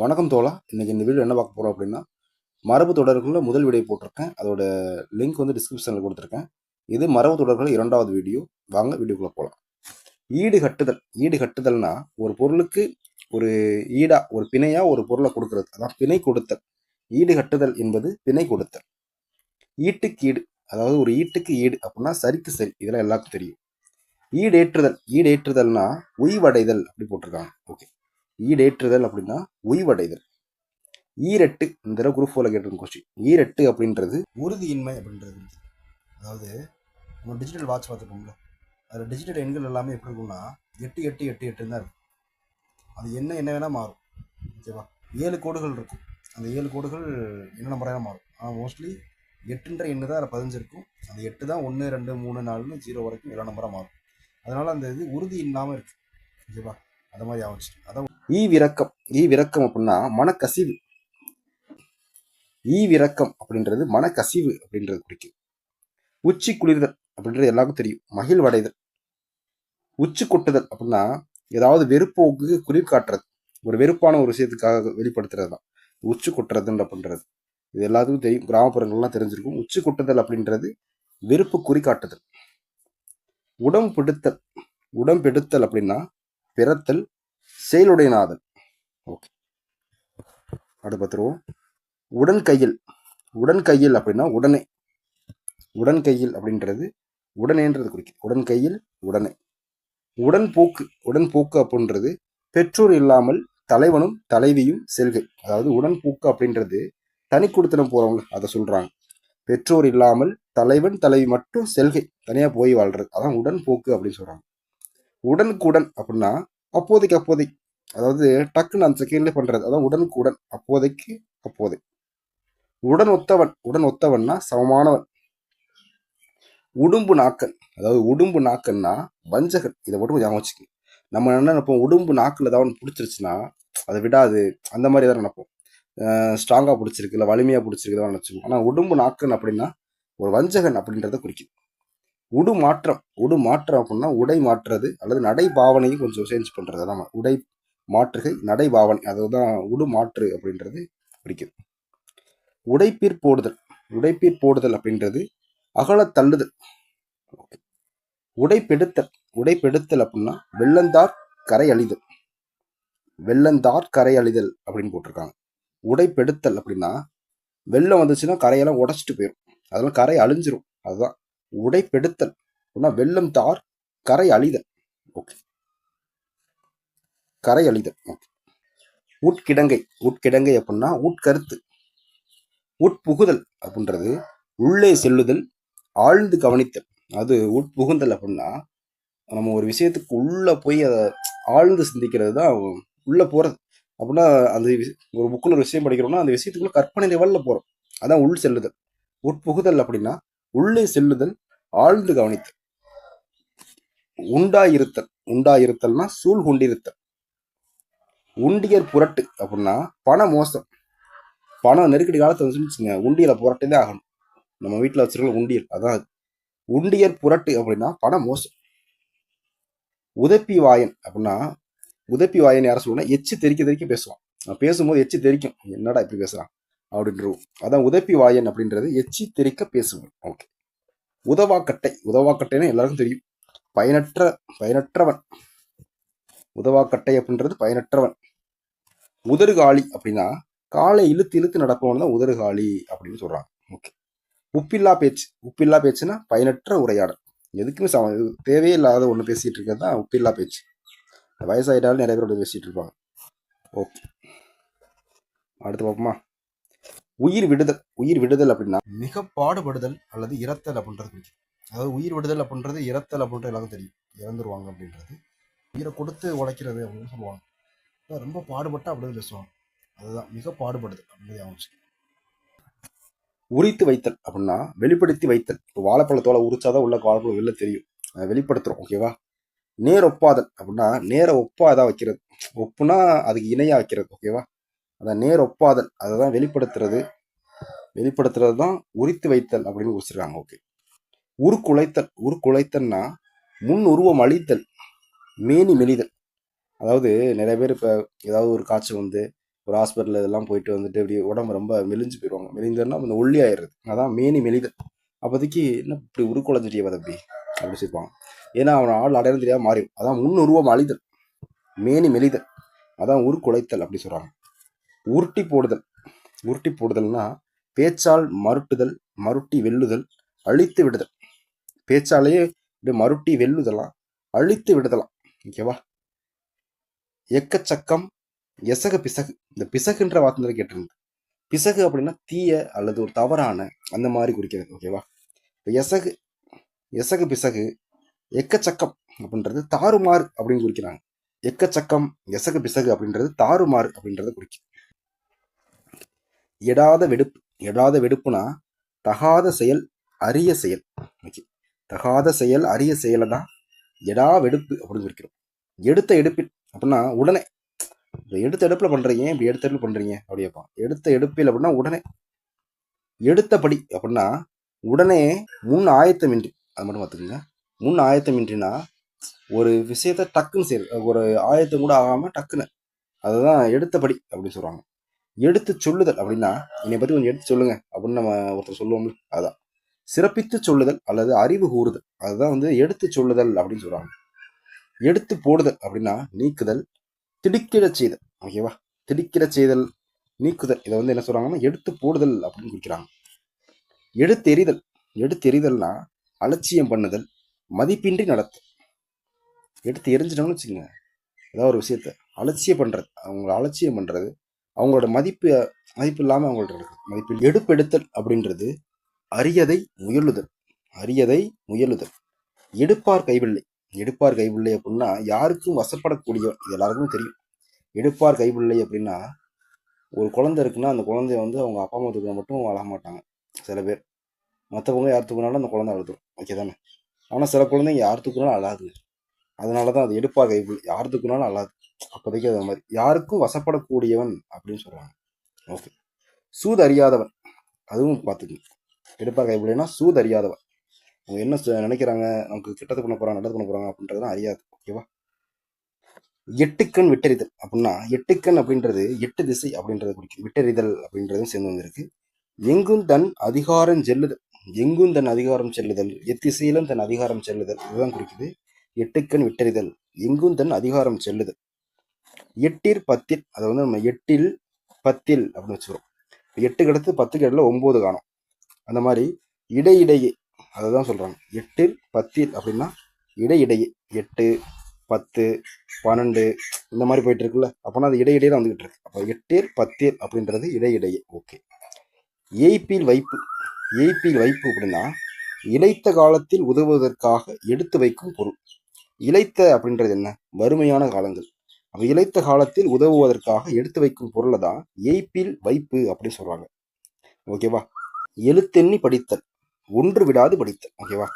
வணக்கம் தோழா. இன்னைக்கு இந்த வீடியோ என்ன பார்க்க போகிறோம் அப்படின்னா மரபு தொடர்களில் முதல் வீடியோ போட்டிருக்கேன். அதோட லிங்க் வந்து டிஸ்கிரிப்ஷனில் கொடுத்துருக்கேன். இது மரபு தொடர்கள் இரண்டாவது வீடியோ. வாங்க வீடியோக்குள்ளே போகலாம் ஈடு கட்டுதல். ஈடு கட்டுதல்னா ஒரு பொருளுக்கு ஒரு ஈடா ஒரு பிணையா ஒரு பொருளை கொடுக்கறது. அதான் பிணை கொடுத்தல். ஈடு கட்டுதல் என்பது பிணை கொடுத்தல். ஈட்டுக்கு ஈடு. அதாவது ஒரு ஈட்டுக்கு ஈடு அப்படின்னா சரிக்கு சரி. இதெல்லாம் எல்லாருக்கும் தெரியும். ஈடேற்றுதல். ஈடேற்றுதல்னா உய்வடைதல் அப்படி போட்டிருக்காங்க. ஓகே. ஈடேற்றுதல் அப்படின்னா உய்வடைதல். ஈரெட்டு இந்த தடவை குரூப் ஃபோரில் கேட்டிருந்த கொஸ்டின் ஈரெட்டு அப்படின்றது உறுதியின்மை அப்படின்றது. அதாவது நம்ம டிஜிட்டல் வாட்ச் பார்த்துருக்கோம்ல அதில் டிஜிட்டல் எண்கள் எல்லாமே எப்படி இருக்கும்னா எட்டு எட்டு எட்டு எட்டுன்னு தான் இருக்கும். அது என்ன என்ன வேணால் மாறும். ஓகேவா? ஏழு கோடுகள் இருக்கும். அந்த ஏழு கோடுகள் என்ன நம்பராக மாறும்? ஆனால் மோஸ்ட்லி எட்டுன்ற எண்ணு தான் அதில் பதிஞ்சிருக்கும் அந்த எட்டு தான் ஒன்று ரெண்டு மூணு நாலுன்னு ஜீரோ வரைக்கும் எல்லா நம்பராக மாறும். அதனால் அந்த இது உறுதி இல்லாமல் இருக்குது ஓகேவா? அது மாதிரி ஆச்சு அதான் ஈ விரக்கம் ஈ விரக்கம் அப்படின்னா மனக்கசிவு. ஈ விரக்கம் அப்படின்றது மனக்கசிவு அப்படின்றது குறிக்கும். உச்சி குளிர்தல் அப்படின்றது எல்லாருக்கும் தெரியும். மகிழ்வடைதல். உச்சி கொட்டுதல் அப்படின்னா ஏதாவது வெறுப்போக்கு குளிர் காட்டுறது. ஒரு வெறுப்பான ஒரு விஷயத்துக்காக வெளிப்படுத்துறது தான். உச்சி கொட்டுறதுன்ற அப்படின்றது இது எல்லாத்துக்கும் தெரியும். கிராமப்புறங்கள்லாம் தெரிஞ்சிருக்கும். உச்சி கொட்டுதல் அப்படின்றது வெறுப்பு குறிக்காட்டுதல் உடம்பெடுத்தல் உடம்பெடுத்தல் அப்படின்னா பிறத்தல் செயலுடைய நாதல். ஓகே. அடுத்து பார்த்துருவோம். உடன் கையில். உடன் கையில் அப்படின்னா உடனே. உடன் கையில் அப்படின்றது உடனேன்றது குறிக்கும் உடன் கையில் உடனே. உடன் போக்கு. உடன் போக்கு அப்படின்றது பெற்றோர் இல்லாமல் தலைவனும் தலைவியும் செல்கை. அதாவது உடன் போக்கு அப்படின்றது தனி கொடுத்தனம் போறவங்க அதை சொல்றாங்க. பெற்றோர் இல்லாமல் தலைவன் தலைவி மட்டும் செல்கை. தனியாக போய் வாழ்றது. அதான் உடன் போக்கு அப்படின்னு சொல்றாங்க. உடனுக்குடன் அப்படின்னா அப்போதைக்கு அப்போதைக்கு. அதாவது டக்குன்னு அந்த செகண்ட்ல பண்றது. அதான் உடனுக்குடன் அப்போதைக்கு அப்போதை. உடன் ஒத்தவன் உடன் ஒத்தவன்னா சமமானவன். உடும்பு நாக்கன். அதாவது உடும்பு நாக்கன்னா வஞ்சகன். இதை மட்டும் ஞாபகம் வச்சுக்கோங்க. நம்ம என்ன நினைப்போம்? உடும்பு நாக்கில் ஏதாவது ஒன்று பிடிச்சிருச்சுன்னா அதை விடாது. அந்த மாதிரி தான் நினைப்போம். ஸ்ட்ராங்காக பிடிச்சிருக்கு இல்லை வலிமையாக பிடிச்சிருக்கு தான் ஆனால் உடும்பு நாக்கன் அப்படின்னா ஒரு வஞ்சகன் அப்படின்றத குறிக்கும். உடு மாற்றம் உடு மாற்றம் அப்படின்னா உடை மாற்றுறது அல்லது நடை பாவனையும் கொஞ்சம் சேஞ்ச் பண்ணுறது அதான் உடை மாற்றுகை நடை பாவனை அதுதான் உடு மாற்று அப்படின்றது பிடிக்குது உடைப்பீர் போடுதல். உடைப்பீர் போடுதல் அப்படின்றது அகல தள்ளுதல் உடைப்பெடுத்தல். உடைப்பெடுத்தல் அப்படின்னா வெள்ளந்தார் கரை அழிதல் வெள்ளந்தார் கரை அழிதல் அப்படின்னு போட்டிருக்காங்க உடைப்பெடுத்தல் அப்படின்னா வெள்ளம் வந்துச்சுன்னா கரையெல்லாம் உடச்சிட்டு போயிடும் அதெல்லாம் கரை அழிஞ்சிரும். அதுதான் உடைப்பெடுத்தல். அப்படின்னா வெள்ளம் தார் கரை அழிதல். ஓகே கரை அழிதல். ஓகே உட்கிடங்கை. உட்கிடங்கை அப்படின்னா உட்கருத்து. உட்புகுதல் அப்படின்றது உள்ளே செல்லுதல் ஆழ்ந்து கவனித்தல். அது உட்புகுந்தல் அப்படின்னா நம்ம ஒரு விஷயத்துக்கு உள்ள போய் அதை ஆழ்ந்து சிந்திக்கிறது தான் உள்ள போறது. அப்படின்னா அந்த ஒரு புக்கில் ஒரு விஷயம் படிக்கிறோம்னா அந்த விஷயத்துக்குள்ள கற்பனை லெவலில் போறோம். அதான் உள் செல்லுதல். உட்புகுதல் அப்படின்னா உள்ளே செல்லுதல் ஆழ்ந்து கவனித்தல். உண்டாயிருத்தல். உண்டாயிருத்தல்னா சூழ் கொண்டிருத்தல். உண்டியர் புரட்டு அப்படின்னா பண மோசம். பணம் நெருக்கடி காலத்தில் வந்துச்சுங்க உண்டியலை புரட்டி தான் ஆகணும். நம்ம வீட்டில் வச்சிருக்க உண்டியல் அதான் உண்டியர் புரட்டு அப்படின்னா பண மோசம். உதப்பி வாயன் அப்படின்னா உதப்பி வாயன் யார சொல்லுனா எச்சு தெரிக்க தெரிக்க பேசுவான். நான் பேசும்போது எச்சு தெரிக்கும். என்னடா இப்படி பேசுகிறான் அப்படின்றோம் அதான் உதப்பி வாயன் அப்படின்றது எச்சி திரிக்க பேசுவேன் ஓகே உதவாக்கட்டை. உதவாக்கட்டைன்னு எல்லாருக்கும் தெரியும். பயனற்ற பயனற்றவன். உதவாக்கட்டை அப்படின்றது பயனற்றவன். உதறுகாலி அப்படின்னா காலை இழுத்து இழுத்து நடப்பவன் தான் உதறுகாலி அப்படின்னு சொல்றாங்க. ஓகே உப்பில்லா பேச்சு. உப்பில்லா பேச்சுன்னா பயனற்ற உரையாடல். எதுக்குமே சம தேவையே இல்லாத ஒன்று பேசிட்டு இருக்கிறது தான் உப்பில்லா பேச்சு. வயசாகிட்டாலும் நிறைய பேரோட பேசிட்டு இருப்பாங்க. ஓகே அடுத்து பார்ப்போமா? உயிர் விடுதல் உயிர் விடுதல் அப்படின்னா மிக பாடுபடுதல் அல்லது இறத்தல் அப்படின்றது குறிக்கும். அதாவது உயிர் விடுதல் அப்படின்றது இறத்தல் அப்படின்றது எல்லாருக்கும் தெரியும். இறந்துருவாங்க அப்படின்றது. உயிரை கொடுத்து உழைக்கிறது அப்படின்னு சொல்லுவாங்க. ரொம்ப பாடுபட்டா அப்படின்னு பேசுவாங்க அதுதான் மிக பாடுபடுதல் அப்படின்னு ஆச்சு உரித்து வைத்தல் அப்படின்னா வெளிப்படுத்தி வைத்தல். இப்போ வாழைப்பழத்தோலை உரிச்சாதான் உள்ள வாழைப்பழம் வெளில தெரியும். அதை வெளிப்படுத்துறோம் ஓகேவா நேர் ஒப்பாதல் அப்படின்னா நேர ஒப்பாதா வைக்கிறது. ஒப்புனா அதுக்கு இணையா வைக்கிறது ஓகேவா அதான் நேர் ஒப்பாதல் அதை தான் வெளிப்படுத்துறது. வெளிப்படுத்துறது தான் உரித்து வைத்தல் அப்படின்னு குறிச்சிருக்காங்க ஓகே. உருக்குலைத்தல். உருக்குலைத்தல்னா முன் உருவம் அழித்தல் மேனி மெலிதல். அதாவது நிறைய பேர் இப்போ ஏதாவது ஒரு காய்ச்சல் வந்து ஒரு ஹாஸ்பிட்டல் இதெல்லாம் போயிட்டு வந்துட்டு இப்படி உடம்பு ரொம்ப மெலிஞ்சு போயிடுவாங்க. மெலிந்தன்னா அந்த ஒல்லி ஆயிடுறது. அதான் மேனி மெலிதல். அப்போதைக்கு என்ன இப்படி உருக்குலைஞ்சிட்டியே தம்பி அப்படி சொல்லுவாங்க ஏன்னா அவன் ஆள் அடையாளம் தெரியாமல் மாறிடும். அதான் முன்னுருவம் அழிதல் மேனி மெலிதல். அதான் உருக்குலைத்தல் அப்படி சொல்கிறாங்க உருட்டி போடுதல். உருட்டி போடுதல்னா பேச்சால் மருட்டுதல் மருட்டி வெல்லுதல் அழித்து விடுதல். பேச்சாலேயே இப்படி மருட்டி வெல்லுதலாம் அழித்து விடுதலாம். ஓகேவா எக்கச்சக்கம் எசகு பிசகு. இந்த பிசகுன்ற வார்த்தை கேட்டிருந்தது பிசகு அப்படின்னா தீய அல்லது ஒரு தவறான அந்த மாதிரி குறிக்கிறது. ஓகேவா இப்போ எசகு எசகு பிசகு எக்கச்சக்கம் அப்படின்றது தாறுமாறு அப்படின்னு குறிக்கிறாங்க. எக்கச்சக்கம் எசகு பிசகு அப்படின்றது தாறுமாறு அப்படின்றத குறிக்கும் எடாத வெடுப்பு எடாத வெடுப்புனா தகாத செயல் அரிய செயல். ஓகே. தகாத செயல் அரிய செயலை தான் எடா வெடுப்பு அப்படின்னு குறிக்கிறோம். எடுத்த எடுப்பில் அப்படின்னா உடனே. இப்போ எடுத்த எடுப்பில் பண்ணுறீங்க இப்படி எடுத்த எடுப்பில் அப்படி அப்படியேப்பா எடுத்த எடுப்பில் அப்படின்னா உடனே. எடுத்தபடி அப்படின்னா உடனே முன் ஆயத்தமின்றி அது மட்டும் பார்த்துக்கோங்க. முன் ஆயத்தமின்றினா ஒரு விஷயத்த டக்குன்னு செய்யுது ஒரு ஆயத்தம் கூட ஆகாமல் டக்குன்னு. அதுதான் எடுத்தபடி அப்படின்னு சொல்கிறாங்க எடுத்து சொல்லுதல் அப்படின்னா என்னை பத்தி கொஞ்சம் எடுத்து சொல்லுங்க அப்படின்னு நம்ம ஒருத்தர் சொல்லுவோம்ல அதான். சிறப்பித்து சொல்லுதல் அல்லது அறிவு கூறுதல் அதுதான் வந்து எடுத்து சொல்லுதல் அப்படின்னு சொல்றாங்க. எடுத்து போடுதல் அப்படின்னா நீக்குதல் திடுக்கிடச் செய்தல் ஓகேவா திடுக்கிடச் செய்தல் நீக்குதல் இதை வந்து என்ன சொல்றாங்கன்னா எடுத்து போடுதல் அப்படின்னு குறிக்கிறாங்க. எடுத்தெறிதல் எடுத்தெறிதல்னா அலட்சியம் பண்ணுதல் மதிப்பின்றி நடத்து எடுத்து எரிஞ்சிட்டோம்னு வச்சுக்கோங்க. ஏதாவது ஒரு விஷயத்த. அலட்சியம் பண்றது அவங்கள அலட்சியம் பண்றது அவங்களோட மதிப்பு மதிப்பு இல்லாமல் அவங்கள்ட்ட இருக்கு. மதிப்பு எடுப்பெடுத்தல் அப்படின்றது அரியதை முயலுதல். அரியதை முயலுதல். எடுப்பார் கைவில்லை. எடுப்பார் கைவில்லை அப்படின்னா யாருக்கும் வசப்படக்கூடியவன் இது எல்லாருக்குமே தெரியும். எடுப்பார் கைவில்லை அப்படின்னா ஒரு குழந்தை இருக்குன்னா அந்த குழந்தைய வந்து அவங்க அப்பா அம்மா தூக்கினா மட்டும் வளர மாட்டாங்க. சில பேர். மற்றவங்க யார் தூக்கினாலும் அந்த குழந்தை அழுதுடும் ஓகே தானே? ஆனால் சில குழந்தைங்க யார் தூக்கினாலும் அழாது அதனால தான் அது எடுப்பார் கைவில்லை. யார் தூக்கினாலும் அழாது. அப்போதைக்கு அது மாதிரி. யாருக்கும் வசப்படக்கூடியவன் அப்படின்னு சொல்றாங்க. ஓகே சூது அறியாதவன் அதுவும் பார்த்துக்கணும். எடுப்பாங்க எப்படின்னா சூது அறியாதவன் அவங்க என்ன சொ- நினைக்கிறாங்க? நமக்கு கிட்டத்து பண்ண போகிறாங்க நல்லது பண்ண போறாங்க அப்படின்றதுலாம் அறியாது. ஓகேவா எட்டுக்கண் விட்டறிதல் அப்படின்னா எட்டுக்கண் அப்படின்றது எட்டு திசை அப்படின்றது குறிக்கும். விட்டறிதல் அப்படின்றதும் சேர்ந்து வந்திருக்கு. எங்கும் தன் அதிகாரம் செல்லுதல். எங்கும் தன் அதிகாரம் செல்லுதல். எத்திசையிலும் தன் அதிகாரம் செல்லுதல். இதுதான் குறிக்குது. எட்டுக்கண் விட்டறிதல். எங்கும் தன் அதிகாரம் செல்லுதல். எட்டிற் பத்தில் அதை வந்து நம்ம எட்டில் பத்தில் அப்படின்னு வச்சுக்கிறோம். எட்டுக்கு அடுத்து பத்துக்கு இடத்துல ஒம்பது காணும். அந்த மாதிரி இடையிடையே அதை தான் சொல்றாங்க. எட்டில் பத்தில் அப்படின்னா இடையிடையே எட்டு பத்து பன்னெண்டு இந்த மாதிரி போயிட்டு இருக்குல்ல. அப்போனா அது இடையிடையே தான் வந்துகிட்டு இருக்கு. அப்போ எட்டில் பத்தில் அப்படின்றது இடையிடையே. ஓகே. ஏய்ப்பில் வைப்பு ஏய்ப்பில் வைப்பு அப்படின்னா இழைத்த காலத்தில் உதவுவதற்காக எடுத்து வைக்கும் பொருள். இழைத்த அப்படின்றது என்ன? வறுமையான காலங்கள். அப்ப இளைத்த காலத்தில் உதவுவதற்காக எடுத்து வைக்கும் பொருளை தான் ஏய்ப்பில் வைப்பு அப்படின்னு சொல்றாங்க. ஓகேவா எழுத்தெண்ணி படித்தல். ஒன்று விடாது படித்தல். ஓகேவா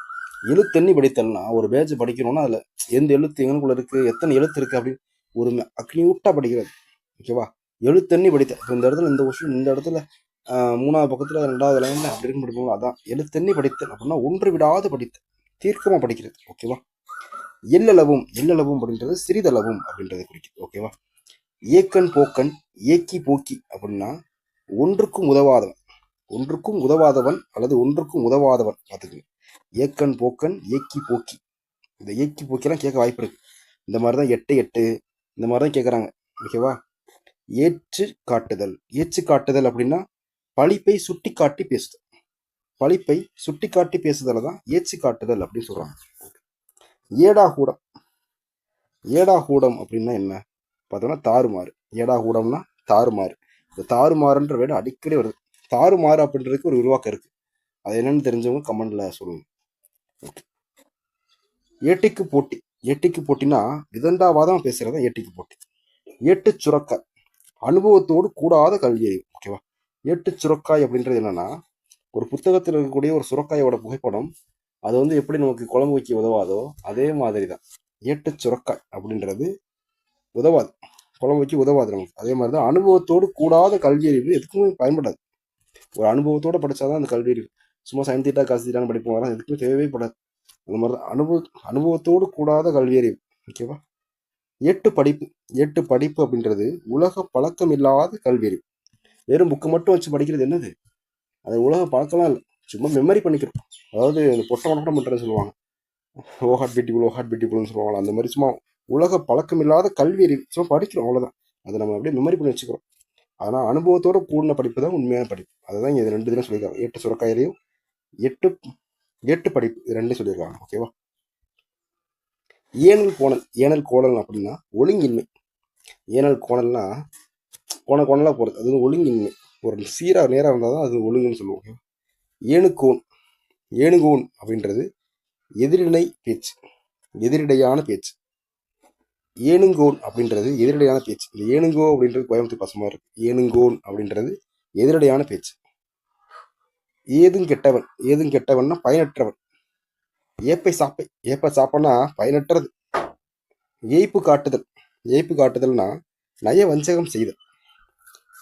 எழுத்தெண்ணி படித்தல்னா ஒரு பேஜ் படிக்கணும்னா அதில் எந்த எழுத்து எங்கனுக்குள்ள இருக்கு? எத்தனை எழுத்து இருக்கு அப்படின்னு ஒரு அக்னியூட்டாக படிக்கிறது. ஓகேவா எழுத்தெண்ணி படித்தல். இந்த இடத்துல இந்த கொஸ்டின் இந்த இடத்துல மூணாவது பக்கத்தில் ரெண்டாவது லைன்ல அப்படின்னு படிப்போம் அதான். எழுத்தெண்ணி படித்தல் அப்படின்னா ஒன்று விடாது படித்தல். தீர்க்கமாக படிக்கிறது. ஓகேவா எல்லளவும் எல்லளவும் அப்படின்றது சிறிதளவும் அப்படின்றத குறிக்குது ஓகேவா ஏக்கன் போக்கன் ஏக்கி போக்கி அப்படின்னா ஒன்றுக்கும் உதவாதவன். ஒன்றுக்கும் உதவாதவன் அல்லது ஒன்றுக்கும் உதவாதவன் பார்த்துக்கணும் ஏக்கன் போக்கன் ஏக்கி போக்கி. இந்த ஏக்கி போக்கிலாம் கேட்க வாய்ப்பு இருக்கு. இந்த மாதிரி தான் எட்டு எட்டு இந்த மாதிரி தான் கேட்குறாங்க ஓகேவா ஏற்று காட்டுதல். ஏற்று காட்டுதல் அப்படின்னா பழிப்பை சுட்டி காட்டி பேசுதல். பழிப்பை சுட்டி காட்டி பேசுதலை தான் ஏச்சு காட்டுதல் அப்படின்னு சொல்கிறாங்க ஏடாகூடம். ஏடாகூடம் அப்படின்னா என்ன? பார்த்தோம்னா தாறுமாறு. ஏடாகூடம்னா தாறுமாறு. இந்த தாறுமாறுன்ற வேடம் அடிக்கடி வருது. தாறுமாறு அப்படின்றதுக்கு ஒரு உருவாக்கம் இருக்குது அது என்னன்னு தெரிஞ்சவங்க கமெண்ட்ல சொல்லுங்க. Okay. ஏட்டிக்கு போட்டி. ஏட்டிக்கு போட்டினா விதண்டாவாதம் பேசுறதா ஏட்டிக்கு போட்டி. ஏட்டு சுரக்காய். அனுபவத்தோடு கூடாத கல்வி ஓகேவா ஏட்டு சுரக்காய் அப்படின்றது என்னன்னா ஒரு புத்தகத்தில் இருக்கக்கூடிய ஒரு சுரக்காயோட புகைப்படம் அது வந்து எப்படி நமக்கு குழம்பு வைக்க உதவாதோ அதே மாதிரி தான் ஏட்டு சுரக்காய் அப்படின்றது உதவாது. குழம்பு வைக்க உதவாது நமக்கு. அதே மாதிரி தான் அனுபவத்தோடு கூடாத கல்வி அறிவு எதுக்குமே பயன்படாது. ஒரு அனுபவத்தோட படித்தாதான் அந்த கல்வி அறிவு. சும்மா சைன் தீட்டா காசு தீட்டான்னு படிப்போம். அதெல்லாம் எதுக்குமே தேவைப்படாது அந்த மாதிரி தான் அனுபவ அனுபவத்தோடு கூடாத கல்வி அறிவு. ஓகேவா எட்டு படிப்பு. எட்டு படிப்பு அப்படின்றது உலக பழக்கம் இல்லாத கல்வி அறிவு. வெறும் புக்கு மட்டும் வச்சு படிக்கிறது என்னது? அது உலக பழக்கம்லாம் இல்லை. சும்மா மெமரி பண்ணிக்கிறோம். அதாவது இந்த பொட்டை மட்டும் பண்ணுறேன்னு சொல்லுவாங்க. Oh heart beautiful oh heart பியூட்டிஃபுல்னு சொல்லுவாங்க அந்த மாதிரி சும்மா உலக பழக்கம் இல்லாத கல்வி அறிவு. சும்மா படிக்கிறோம் அவ்வளோதான் அதை நம்ம அப்படியே மெமரி பண்ணி வச்சுக்கிறோம். ஆனால் அனுபவத்தோட கூடின படிப்பு தான் உண்மையான படிப்பு. அதுதான் இது ரெண்டு தினம் சொல்லியிருக்காங்க. எட்டு சுரக்காயிலையும் எட்டு எட்டு படிப்பு. இது ரெண்டும் சொல்லியிருக்காங்க. ஓகேவா ஏனல் கோணல். ஏனல் கோணல் அப்படின்னா ஒழுங்கின்மை. ஏனல் கோணல்னா கோண கோணலாக போகிறது அது வந்து ஒழுங்கின்மை. ஒரு சீராக நேராக இருந்தால் தான் அது ஒழுங்குன்னு சொல்லுவோம். ஓகேவா ஏணுக்கோன் ஏணுகோன் அப்படின்றது எதிரிடை பேச்சு எதிரிடையான பேச்சு. ஏனுங்கோன் அப்படின்றது எதிரடையான பேச்சு. இந்த ஏனுங்கோ அப்படின்றது கோயம்புத்தூர் பசுமா இருக்கு. ஏனுங்கோன் அப்படின்றது எதிரடையான பேச்சு. ஏதும் கெட்டவன் ஏதும் கெட்டவன்னா பயனற்றவன். ஏப்பை சாப்பை ஏப்ப சாப்பன்னா பயனற்றது. ஏய்ப்பு காட்டுதல் ஏய்ப்பு காட்டுதல்னா நய வஞ்சகம் செய்தல்.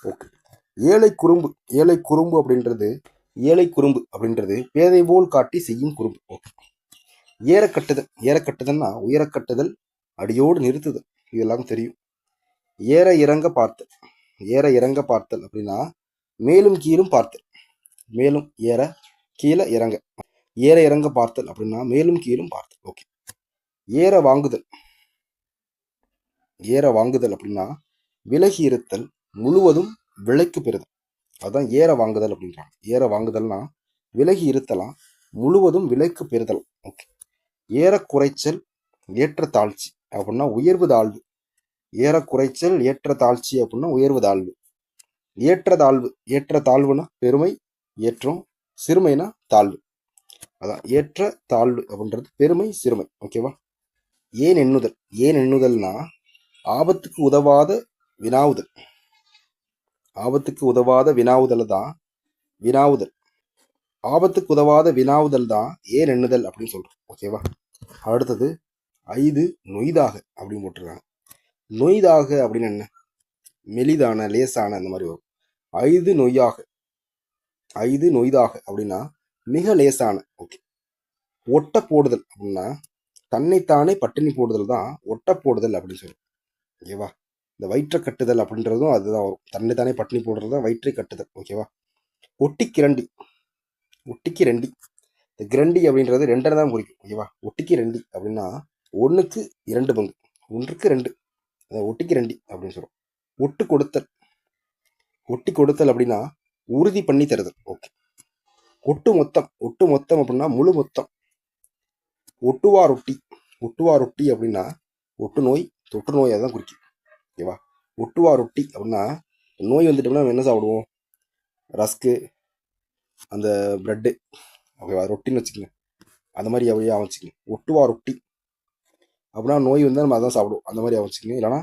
ஓகே. ஏழை குறும்பு ஏழை குறும்பு அப்படின்றது ஏழை குறும்பு அப்படின்றது பேதை போல் காட்டி செய்யும் குறும்பு. ஓகே ஏறக்கட்டுதல் ஏறக்கட்டுதல்னா உயரக்கட்டுதல் அடியோடு நிறுத்துதல். இதெல்லாம் தெரியும். ஏற இறங்க பார்த்தல். ஏற இறங்க பார்த்தல் அப்படின்னா மேலும் கீழும் பார்த்தல். மேலும் ஏற கீழே இறங்க. ஏற இறங்க பார்த்தல் அப்படின்னா மேலும் கீழும் பார்த்தல். ஓகே. ஏற வாங்குதல். ஏற வாங்குதல் அப்படின்னா விலகி இருத்தல் முழுவதும் விலைக்கு பெறுதல். அதுதான் ஏற வாங்குதல் அப்படின்றாங்க. ஏற வாங்குதல்னா விலகி இருத்தலாம் முழுவதும் விலைக்கு பெறுதல். ஓகே ஏற குறைச்சல் ஏற்ற தாழ்ச்சி அப்படின்னா உயர்வு தாழ்வு. ஏற குறைச்சல் ஏற்ற தாழ்ச்சி அப்படின்னா உயர்வு தாழ்வு. ஏற்ற தாழ்வு ஏற்ற தாழ்வுனா பெருமை ஏற்றம் சிறுமைனா தாழ்வு. அதான் ஏற்ற தாழ்வு அப்படின்றது பெருமை சிறுமை. ஓகேவா ஏன் எண்ணுதல்? ஏன் எண்ணுதல்னா ஆபத்துக்கு உதவாத வினாவுதல். ஆபத்துக்கு உதவாத வினாவுதல் தான் வினாவுதல். ஆபத்துக்கு உதவாத வினாவுதல் தான் ஏன் எண்ணுதல் அப்படின்னு சொல்கிறோம் ஓகேவா அடுத்தது ஐது நொய்தாக அப்படின்னு போட்டிருக்காங்க. நொய்தாக அப்படின்னு என்ன? மெலிதான லேசான அந்த மாதிரி வரும். ஐது நொய்யாக. ஐது நொய்தாக அப்படின்னா மிக லேசான ஓகே ஒட்ட போடுதல் அப்படின்னா தன்னைத்தானே பட்டினி போடுதல் தான் ஒட்ட போடுதல் அப்படின்னு சொல்லுவோம் ஓகேவா இந்த வயிற்றை கட்டுதல் அப்படின்றதும் அதுதான். வரும் தன்னைத்தானே பட்டினி போடுறது தான் வயிற்றை கட்டுதல். ஓகேவா ஒட்டி கிரண்டி. ஒட்டிக்கு ரெண்டி இந்த கிரண்டி அப்படின்றது ரெண்டரை தான் குறிக்கும். ஓகேவா ஒட்டிக்கு ரெண்டி அப்படின்னா ஒன்றுக்கு இரண்டு பங்கு. ஒன்றுக்கு ரெண்டு. அதை ஒட்டிக்கு ரெண்டி அப்படின்னு சொல்லுவோம் ஒட்டு கொடுத்தல். ஒட்டி கொடுத்தல் அப்படின்னா உறுதி பண்ணி தருதல். ஓகே ஒட்டு மொத்தம். ஒட்டு மொத்தம் அப்படின்னா முழு மொத்தம். ஒட்டுவா ரொட்டி ஒட்டுவா ரொட்டி அப்படின்னா ஒட்டு நோய் தொற்று நோயை தான் குறிக்கும். ஓகேவா? ஒட்டுவா ரொட்டி அப்படின்னா நோய் வந்துட்டோம்னா நம்ம என்ன சாப்பிடுவோம்? ரஸ்க்கு அந்த ப்ரெட்டு ஓகேவா? ரொட்டின்னு வச்சுக்கோங்க. அந்த மாதிரி அப்படியே அமைச்சிக்கங்க. ஒட்டுவா ரொட்டி அப்படின்னா நோய் வந்தால் நம்ம அதான் சாப்பிடுவோம். அந்த மாதிரி அமைச்சிக்கங்க. இல்லைனா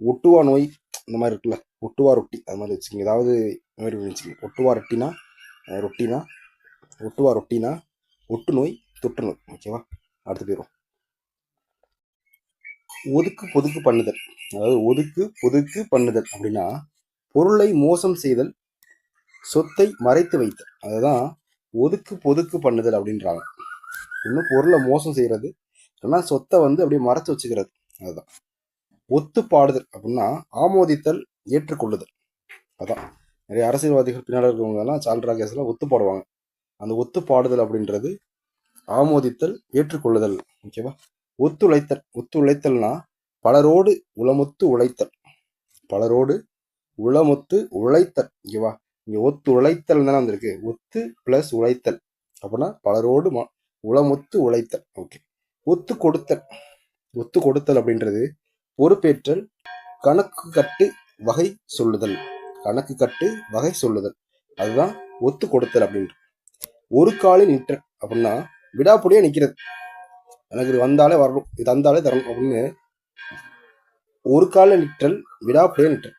ஒட்டுவா நோய் இந்த மாதிரி இருக்குல்ல. ஒட்டுவா ரொட்டி அது மாதிரி வச்சுக்கோங்க. ஏதாவது இந்த மாதிரி வச்சுக்கோங்க. ஒட்டுவா ரொட்டினா ரொட்டினா ஒட்டுவா ரொட்டினா ஒட்டு நோய் தொற்று நோய். ஓகேவா? அடுத்து போயிடும் ஒதுக்கு பொதுக்கு பண்ணுதல். அதாவது ஒதுக்கு பொதுக்கு பண்ணுதல் அப்படின்னா பொருளை மோசம் செய்தல் சொத்தை மறைத்து வைத்தல். அதுதான் ஒதுக்கு பொதுக்கு பண்ணுதல் அப்படின்றாங்க. இன்னும் பொருளை மோசம் செய்கிறது இல்லைன்னா சொத்தை வந்து அப்படியே மறைச்சு வச்சுக்கிறது. அதுதான். ஒத்து பாடுதல் அப்படின்னா ஆமோதித்தல் ஏற்றுக்கொள்ளுதல். அதான். நிறைய அரசியல்வாதிகள் பின்னாடி இருக்கவங்க எல்லாம் சால்ரா கேஸ்லாம் ஒத்து பாடுவாங்க அந்த ஒத்து பாடுதல் அப்படின்றது ஆமோதித்தல் ஏற்றுக்கொள்ளுதல். ஓகேவா? ஒத்துழைத்தல் ஒத்துழைத்தல்னா பலரோடு உளமொத்து உழைத்தல். பலரோடு உளமொத்து உழைத்தல். ஓகேவா இங்கே ஒத்து உழைத்தல் தானே வந்திருக்கு. ஒத்து பிளஸ் உழைத்தல். அப்படின்னா பலரோடு ம- உளமொத்து உழைத்தல். ஓகே. ஒத்து கொடுத்தல். ஒத்து கொடுத்தல் அப்படின்றது பொறுப்பேற்றல் கணக்கு கட்டு வகை சொல்லுதல். கணக்கு கட்டு வகை சொல்லுதல். அதுதான் ஒத்து கொடுத்தல் அப்படின்றது. ஒரு காலில் நிற்றல் அப்படின்னா விடாப்புடியா நிற்கிறது எனக்கு இது வந்தாலே வரணும். இது தந்தாலே தரணும் அப்படின்னு ஒரு காலில் நிற்றல் விடாப்படியே நிற்றல்.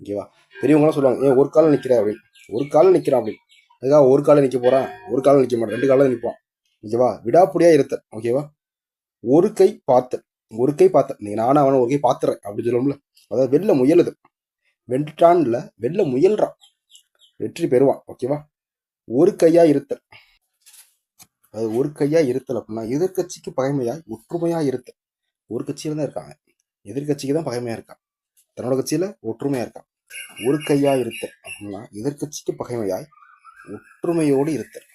ஓகேவா பெரியவங்களாம் சொல்லுவாங்க ஏன் ஒரு காலில் நிற்கிற அப்படின்னு. ஒரு காலில் நிற்கிறான் அப்படின்னு அதுக்காக ஒரு காலில் நிற்க போகிறான் ஒரு காலில் நிற்க மாட்டான் ரெண்டு காலில் நிற்பான் ஓகேவா விடாப்படியாக இருத்தல். ஓகேவா ஒரு கை பார்த்தல். ஒரு கை பார்த்தேன் நீ நானும் அவனை ஒரு கை பார்த்துறேன் அப்படி சொல்லணும்ல அதாவது வெளில முயலுது. வெண்டுட்டான்ல வெளில முயல்றான். வெற்றி பெறுவான். ஓகேவா ஒரு கையாக இருத்தல். அது ஒரு கையா இருத்தல் அப்படின்னா எதிர்கட்சிக்கு பகைமையாய் ஒற்றுமையா இருத்தல். ஒரு கட்சியில தான் இருக்காங்க. எதிர்க்கட்சிக்கு தான் பகைமையாக இருக்கான் தன்னோட கட்சியில் ஒற்றுமையாக இருக்கான் ஒரு கையா இருத்தல் அப்படின்னா எதிர்க்கட்சிக்கு பகைமையாய் ஒற்றுமையோடு இருத்தல்.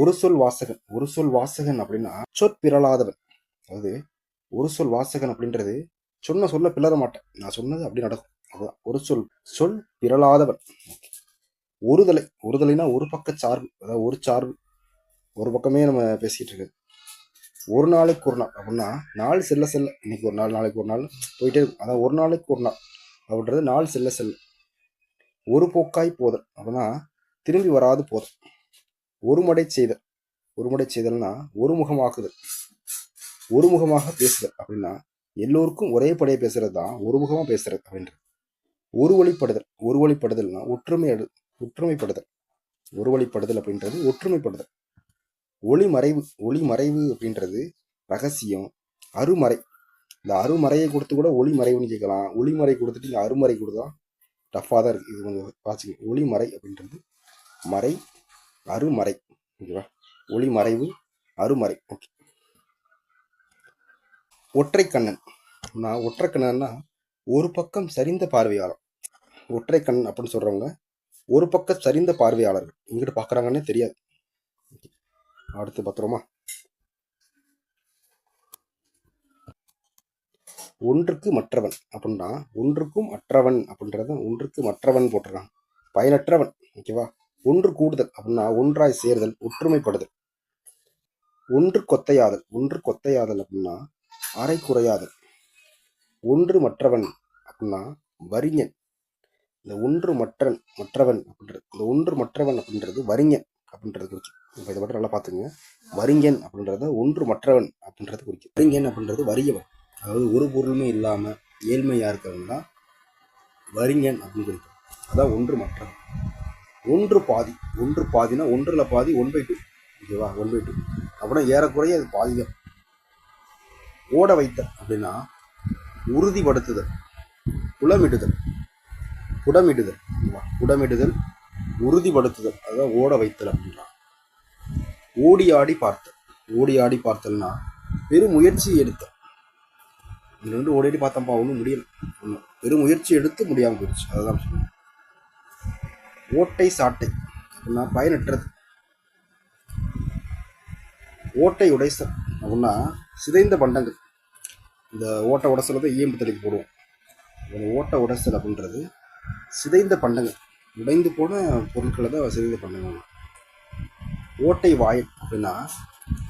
ஒரு சொல் வாசகன் ஒரு சொல் வாசகன் அப்படின்னா சொற்பிரளாதவன் அதாவது ஒரு சொல் வாசகன் அப்படின்றது சொன்ன சொல்ல பிளற மாட்டேன். நான் சொன்னது அப்படி நடக்கும். அதுதான் ஒரு சொல் சொல் பிறளாதவன் ஒருதலை ஒருதலைனா ஒரு பக்க சார்பு. அதாவது ஒரு சார்பு. ஒரு பக்கமே நம்ம பேசிக்கிட்டு இருக்கு. ஒரு நாளைக்கு ஒரு நாள் அப்படின்னா நாள் செல்ல செல்ல. இன்னைக்கு ஒரு நாள் நாளைக்கு ஒரு நாள் போயிட்டே இருக்கும். அதான் ஒரு நாளைக்கு ஒரு நாள் அப்படின்றது நாள் செல்ல செல்ல. ஒரு போக்காய் போதல் அப்படின்னா திரும்பி வராது போதல். ஒரு மடை செய்தல். ஒரு மடை செய்தல்னா ஒரு முகமாக்குதல். ஒரு முகமாக பேசுதல் அப்படின்னா எல்லோருக்கும் ஒரே படையை பேசுறது தான் ஒரு முகமாக பேசுறது அப்படின்றது. ஒரு வழிப்படுதல் ஒரு வழிப்படுதல்னா ஒற்றுமை அடு ஒற்றுமைப்படுதல். ஒரு வழிப்படுதல் அப்படின்றது ஒற்றுமைப்படுதல். ஒளிமறைவு ஒளிமறைவு அப்படின்றது ரகசியம். அருமறை. இந்த அருமறையை கொடுத்து கூட ஒளிமறைவுன்னு கேட்கலாம். ஒளிமறை கொடுத்துட்டு இங்கே அருமறை கொடுத்தா டஃப்பாக தான் இருக்குது இது கொஞ்சம் வாசிங்க. ஒளிமறை அப்படின்றது மறை அருமறை. ஓகேவா? ஒளிமறைவு அருமறை. ஓகே. ஒற்றைக்கண்ணன். நான் ஒற்றைக்கண்ணன்னா ஒரு பக்கம் சரிந்த பார்வையாளர். ஒற்றைக்கண்ணன் அப்படின்னு சொல்கிறவங்க ஒரு பக்கம் சரிந்த பார்வையாளர்கள். எங்கிட்ட பார்க்குறாங்கன்னே தெரியாது. அடுத்து பத்திரமா? ஒன்றுக்கு மற்றவன் அப்படின்னா ஒன்றுக்கும் அற்றவன் அப்படின்றத ஒன்றுக்கு மற்றவன் போட்டுறான். பயனற்றவன் ஓகேவா ஒன்று கூடுதல் அப்படின்னா ஒன்றாய் சேர்தல் ஒற்றுமைப்படுதல். ஒன்று கொத்தையாதல் ஒன்று கொத்தையாதல் அப்படின்னா அரை குறையாதல். ஒன்று மற்றவன் அப்படின்னா வரிஞன் இந்த ஒன்று மற்றன் மற்றவன் அப்படின்றது இந்த ஒன்று மற்றவன் அப்படின்றது வரிஞன் அப்படின்றது குறிக்கும் இப்போ இதை மட்டும் நல்லா பார்த்துங்க வரிங்கன் அப்படின்றத ஒன்று மற்றவன் அப்படின்றது குறிக்கும். வரிங்கன் அப்படின்றது வறியவன். அதாவது ஒரு பொருளுமே இல்லாமல் ஏழ்மையாக இருக்கிறவன் தான் வரிங்கன் அப்படின்னு குறிக்கும். அதான் ஒன்று மற்றவன். ஒன்று பாதி. ஒன்று பாதினா ஒன்றில் பாதி ஒன் பை டூ ஓகேவா? ஒன் பை டூ அப்படின்னா ஏறக்குறைய அது பாதியம் ஓட வைத்தல் அப்படின்னா உறுதிப்படுத்துதல் புலமிடுதல் புடமிடுதல். ஓகேவா? புடமிடுதல் உறுதிப்படுத்துதல். அதாவது ஓட வைத்தல் அப்படின்னா ஓடி ஆடி பார்த்தல். ஓடி ஆடி பார்த்தல்னா பெரும் முயற்சி எடுத்தல். இது வந்து ஓடி ஆடி பார்த்தப்பா ஒன்றும் முடியல. ஒன்றும் பெரும் முயற்சி எடுத்து முடியாமல் போயிடுச்சு. அதுதான் சொல்லணும் ஓட்டை சாட்டை. அப்படின்னா பயனற்றது. ஓட்டை உடைசல். அப்படின்னா சிதைந்த பண்டங்கள். இந்த ஓட்டை உடைசலை தான் ஈம்பு தலைக்கு போடுவோம். ஓட்டை உடைசல் அப்படின்றது சிதைந்த பண்டங்கள். உடைந்து போன பொருட்களை தான் வசதி பண்ணுவாங்க. ஓட்டை வாய் அப்படின்னா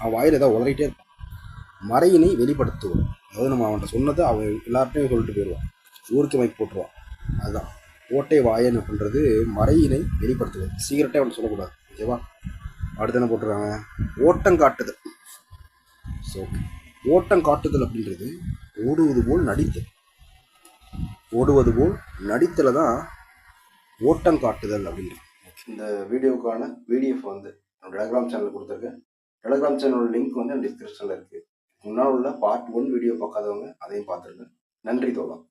அவன் வாயில் ஏதாவது உளறிட்டே இருப்பான். மறையினை வெளிப்படுத்துவோம். அதாவது நம்ம அவன்கிட்ட சொன்னதை அவன் எல்லார்ட்டையும் சொல்லிட்டு போயிடுவான். ஊருக்கு மைக் போட்டுருவான். அதுதான் ஓட்டை வாயன் அப்படின்றது மறையினை வெளிப்படுத்துவது சீக்கிரட்டே அவன் சொல்லக்கூடாது. ஓகேவா? அடுத்து என்ன போட்டுருக்காங்க ஓட்டம் காட்டுதல். ஸோ ஓட்டம் காட்டுதல் அப்படின்றது ஓடுவது போல் நடித்தல். ஓடுவது போல் நடித்தலை தான் ஓட்டம் காட்டுதல் அப்படின்றது இந்த வீடியோவுக்கான பிடிஎஃப் வந்து நம்ம டெலகிராம் சேனல் கொடுத்துருக்கேன். டெலகிராம் சேனலோட லிங்க் வந்து டிஸ்கிரிப்ஷனில் இருக்குது முன்னால் உள்ள பார்ட் ஒன் வீடியோ பார்க்காதவங்க அதையும் பார்த்துருங்க. நன்றி தோழம்